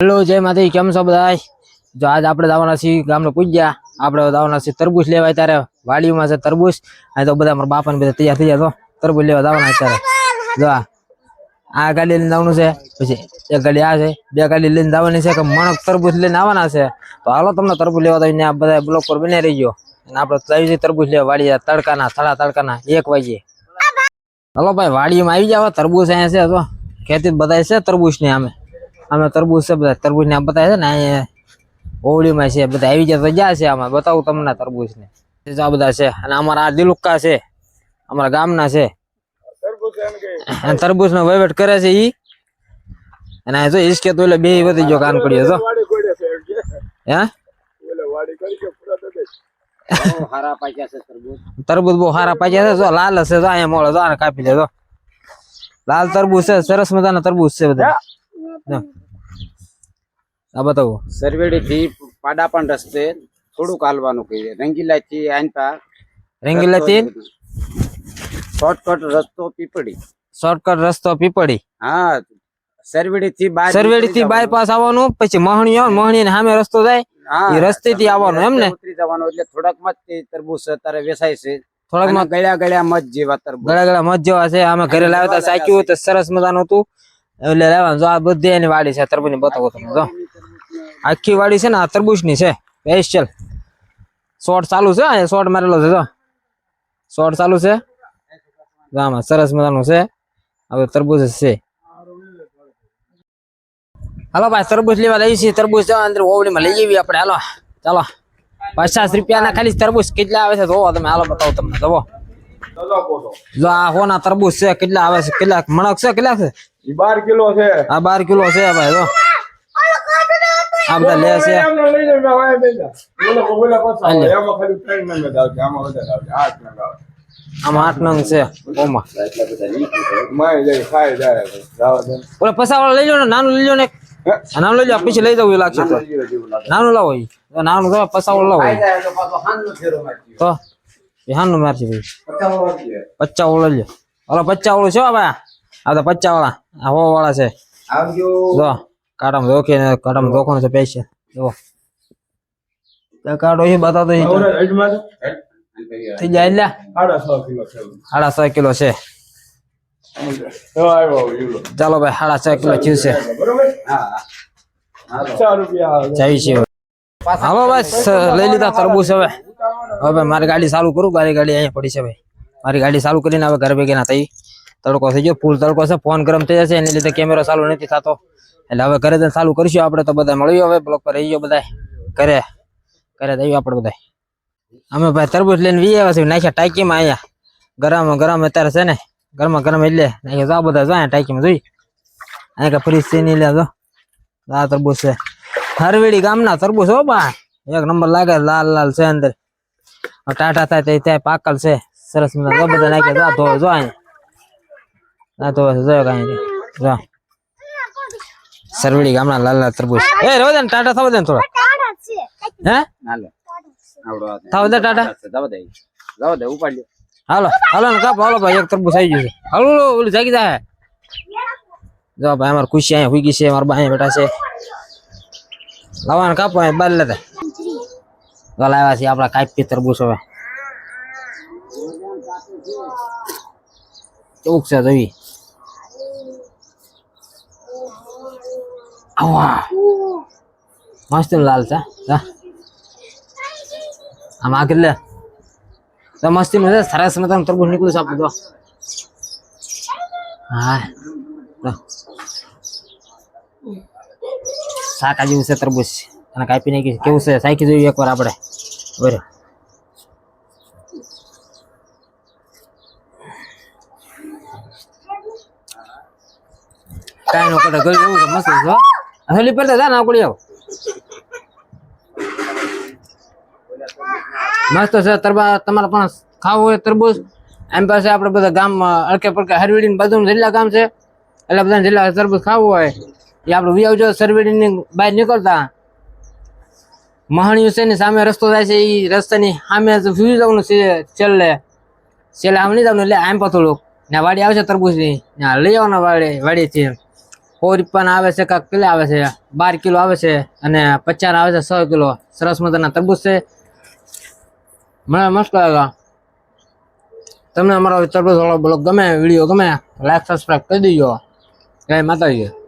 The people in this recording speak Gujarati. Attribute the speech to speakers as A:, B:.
A: હેલો, જય માતાજી, કેમ છો બધા જો આજ આપણે દાવાના છીએ ગામને પૂજ્યા. આપણે દાવાના છીએ તરબૂચ લેવાય ત્યારે વાડીમાં છે તરબૂચ. અહીં તો બધા મારા બાપાને બધા તૈયાર થઈ જાય તો તરબૂચ લેવા દાવાના અત્યારે. જો આ આ ગાડી લઈને જવાનું છે. પછી એક ગાડી આ છે, બે ગાડી લઈને જવાની છે, કે મણક તરબૂચ લઈને આવવાના છે. તો હાલો તમને તરબૂચ લેવા તો આ બધા બ્લોક પર બની રહી ગયો અને આપણે જઈએ તરબૂચ લેવા વાડી તડકાના, સાડા તડકાના, એક વાગે હલો ભાઈ, વાડીમાં આવી જાવ તરબૂચ અહીંયા છે તો ખેતી બધા છે તરબૂચ ને અમે અમે તરબૂજ છે, બધા તરબૂજ ને આમ બતાવે છે ને અહીંયા ઓવડીમાં છે, બધા આવી જાય તો જ્યાં છે આમાં, બતાવું તમને તરબૂજ ને આ બધા છે, અને અમારા આ દિલુક્કા છે, અમારા ગામના છે. અને તરબૂચ નો વહીવટ કરે છે ઈ. અને જો ઈસકે તો એટલે બે વધી ગયો કાન પડ્યો તો હે?
B: હારા તરબૂચ
A: બહુ સારા પાક્યા છે, જો, લાલ હશે, જો, અહીંયા મોળો, જો કાપી લેજો. લાલ તરબૂજ છે, સરસ મજાના તરબૂજ છે બધા. આ બતાવો.
B: સરવેડી થી પાડા પણ રસ્તે થોડુંક હાલવાનું કહીએ. રંગીલા થી આનતા
A: રેંગીલા થી
B: શોર્ટકટ રસ્તો પીપળી.
A: શોર્ટકટ રસ્તો પીપળી?
B: હા સરવેડી થી બાય
A: સરવેડી થી બાયપાસ આવવાનું પછી મહણી આવે મહણી ને સામે રસ્તો જાય
B: એ
A: રસ્તે રસ્તેથી આવવાનું એમ ને?
B: ઉતરી જવાનું એટલે થોડાકમાં તે તરબૂચ અત્યારે વેસાય છે. થોડાકમાં ગળ્યા ગળ્યા મત જેવા તરબૂચ.
A: ગળા ગળ્યા મત જેવા છે અમે ઘરે લાવ્યા સાચું તો સરસ મજાનું હતું. એટલે લેવાનું જો આ બધી એની વાડી છે તરબૂચ બતાવો તમે જો. આખી વાડી છે ને આ તરબૂચની છે સ્પેશિયલ શોર્ટ ચાલુ છે અહીંયા શોર્ટ મારેલો છે જો. શોર્ટ ચાલુ છે. જો આમાં સરસ મજાનું છે. હવે તરબૂચ જ છે. હાલો ભાઈ તરબૂચ લેવા લઈ છીએ. તરબૂચ જો અંદર ઓવડીમાં લઈ જઈએ આપણે. હાલો ચાલો. પચાસ રૂપિયાના ખાલી તરબૂચ કેટલા આવે છે જોવો તમે. હાલો બતાવો તમને. જોવો. જો આ હોના તરબૂચ છે કેટલા આવે છે કેટલા મણક છે કેટલા છે?
C: ઈ બાર કિલો છે.
A: આ બાર કિલો છે ભાઈ જો. આ બધા લે છે.
C: આમાં આઠ
A: નંગ છે. ઓમાં. ઓલા પસાવાળા લઈ લો ને નાનું લઈ લો ને નાનું લઈ લો પછી લઈ જવું લાગશે તો. નાનું લાવો નાનું તમે પસાવાળું લાવો
B: તો
A: હાનું મારથી ભાઈ. પચ્ચા વાળો લઈ લો. ઓલા પચ્ચા વાળું છે આ તો પચ્ચા વાળા આ હો વાળા છે.
B: આવજો.
A: જો કાઢામાં ધોકે ને કાઢામાં ધોકો છે પૈસા. જો. તો કાઢો એ બતાવતો તો. થઈ જાય એટલે
C: સાડા છ. કિલો છે.
A: ચાલો ભાઈ સાડા છ કિલો છે. હાલો ભાઈ લઈ લીધા તરબૂચ હવે. હવે મારી ગાડી ચાલુ કરું મારી ગાડી અહીંયા પડી છે ભાઈ. મારી ગાડી ચાલુ કરીને હવે ઘરે ભેગી ના થઈ. તડકો થઈ ગયો. ફૂલ તડકો છે. ફોન ગરમ થઈ જશે. એને લીધે કેમેરો ચાલુ નથી થતો. એટલે હવે ઘરે જઈને ચાલુ કરીશું આપણે તો બધા મળ્યો હવે બ્લોક પર. રહી બધા ઘરે. ઘરે જઈએ આપણે બધા અમે ભાઈ તરબૂચ લઈને વી આવ્યા છે નાખ્યા ટાંકીમાં અહીંયા. ગરમ ગરમ અત્યારે છે ને. ગરમા ગરમ એટલે નાખ્યા. જા બધા જાય ટાંકીમાં. જોઈ. અહીંયા કે ફ્રીજ છે નહીં લેજો આ તરબૂચ છે. હરવેડી ગામના તરબૂચ હો બા. એક નંબર લાગે લાલ લાલ છે અંદર. ટાટા થાય ત્યાં પાકલ છે. સરસ મજા બધા નાખે જો જો અહીંયા. આ તો જો કાંઈ જો. સરવડી ગામના લાલ તરબૂચ. એ રવા દે ને ટાટા થવા દે ને થોડા. હે?
B: હાલો.
A: થવા દે ટાટા.
B: જવા દે. જવા દે ઉપાડ
A: હાલો હાલો ને કાપ હાલો ભાઈ એક તરબૂચ આવી ગયું છે. હાલો ઓલી જાગી જાય જો ભાઈ અમાર ખુશી અહીંયા હુઈ ગઈ છે મારા બા બેઠા છે. લાવવાનું કાપો અહીં બાર લેતા. તો લાવ્યા છે આપડા કાપી તરબૂચ હવે. કેવું છે જોઈ આવા. મસ્ત લાલ છે. આમાં કેટલે? તો મસ્તી મજા સરસ મજાનું તરબૂચ નીકળ્યું છે બધો હા. શાકા જેવું છે તરબૂચ. અને કાપી નાખી કેવું છે? સાયકી જોયું એકવાર આપણે? બરાબર કાંઈ નો કરે ગયું એવું મસ્ત છે જા ના આવ. મસ્ત છે, તરબા તમારે પણ ખાવું હોય તરબૂચ. એમ પાસે આપણે બધા ગામમાં અડકે પડકે હરવેડી બધું જિલ્લા ગામ છે. એટલે બધા જિલ્લા તરબૂચ ખાવું હોય. એ આપણે વી આવજો સરવેડીની બહાર નીકળતા. મહાણીયું છે ને સામે રસ્તો જાય છે એ રસ્તાની સામે વી જવાનું છે છેલ્લે. છેલ્લે આમ નહીં જવાનું એટલે આમ પર થોડુંક ને વાડી આવશે તરબૂચની. ને લઈ આવવાના વાડી, વાડીથી. રૂપિયાના આવે છે, કાંક કેટલા આવે છે, બાર કિલો આવે છે અને પચાસ આવે છે, સો કિલો. સરસ મજાના તરબૂચ છે. મને મસ્ત લાગ્યા તમને અમારો તરબૂચ વાળો બ્લોગ ગમે, વીડિયો ગમે લાઈક સબસ્ક્રાઈબ કરી દેજો. જય માતાજી.